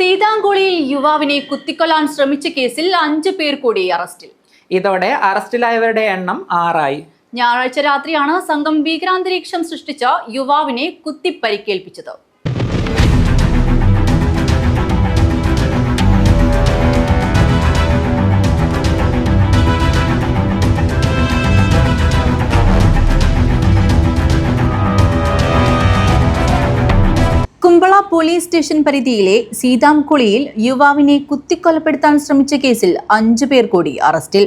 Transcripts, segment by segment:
സീതാങ്കുളിയിൽ യുവാവിനെ കുത്തിക്കൊല്ലാൻ ശ്രമിച്ച കേസിൽ അഞ്ചു പേർ കൂടി അറസ്റ്റിൽ. ഇതോടെ അറസ്റ്റിലായവരുടെ എണ്ണം ആറായി. ഞായറാഴ്ച രാത്രിയാണ് സംഘം ഭീകരാന്തരീക്ഷം സൃഷ്ടിച്ച യുവാവിനെ കുത്തിപ്പരിക്കേൽപ്പിച്ചത്. പോലീസ് സ്റ്റേഷൻ പരിധിയിലെ സീതാംകുളിയിൽ യുവാവിനെ കുത്തിക്കൊലപ്പെടുത്താൻ ശ്രമിച്ച കേസിൽ അഞ്ചു പേർ കൂടി അറസ്റ്റിൽ.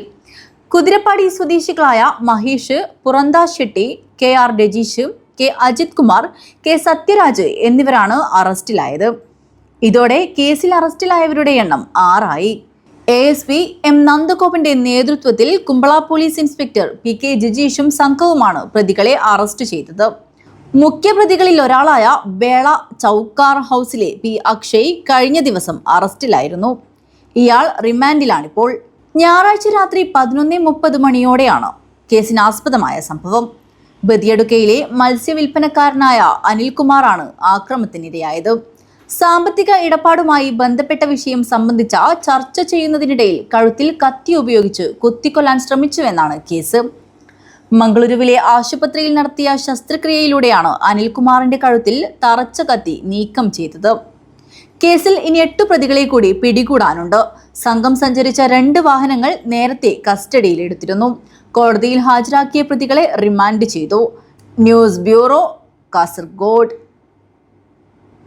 കുതിരപ്പാടി സ്വദേശികളായ Mahesh പുറന്താ Shetty K R Rajeesh K Ajith Kumar K Sathyaraj എന്നിവരാണ് അറസ്റ്റിലായത്. ഇതോടെ കേസിൽ അറസ്റ്റിലായവരുടെ എണ്ണം ആറായി. എ എസ് പി എം നന്ദഗോപന്റെ നേതൃത്വത്തിൽ Kumbala police inspector P K ജജീഷും സംഘവുമാണ് പ്രതികളെ അറസ്റ്റ് ചെയ്തത്. മുഖ്യപ്രതികളിൽ ഒരാളായ ബേള ചൌക്കാർ ഹൗസിലെ പി അക്ഷയ് കഴിഞ്ഞ ദിവസം അറസ്റ്റിലായിരുന്നു. ഇയാൾ റിമാൻഡിലാണിപ്പോൾ. ഞായറാഴ്ച രാത്രി പതിനൊന്ന് മുപ്പത് മണിയോടെയാണ് കേസിനാസ്പദമായ സംഭവം. ബദിയടുക്കയിലെ മത്സ്യവില്പനക്കാരനായ അനിൽകുമാറാണ് ആക്രമത്തിനിരയായത്. സാമ്പത്തിക ഇടപാടുമായി ബന്ധപ്പെട്ട വിഷയം സംബന്ധിച്ച ചർച്ച ചെയ്യുന്നതിനിടയിൽ കഴുത്തിൽ കത്തി ഉപയോഗിച്ച് കുത്തിക്കൊല്ലാൻ ശ്രമിച്ചുവെന്നാണ് കേസ്. മംഗളൂരുവിലെ ആശുപത്രിയിൽ നടത്തിയ ശസ്ത്രക്രിയയിലൂടെയാണ് അനിൽകുമാറിന്റെ കഴുത്തിൽ തറച്ച കത്തി നീക്കം ചെയ്തത്. കേസിൽ ഇനി എട്ട് പ്രതികളെ കൂടി പിടികൂടാനുണ്ട്. സംഘം സഞ്ചരിച്ച രണ്ട് വാഹനങ്ങൾ നേരത്തെ കസ്റ്റഡിയിലെടുത്തിരുന്നു കോടതിയിൽ ഹാജരാക്കിയ പ്രതികളെ റിമാൻഡ് ചെയ്തു. News bureau Kasaragod.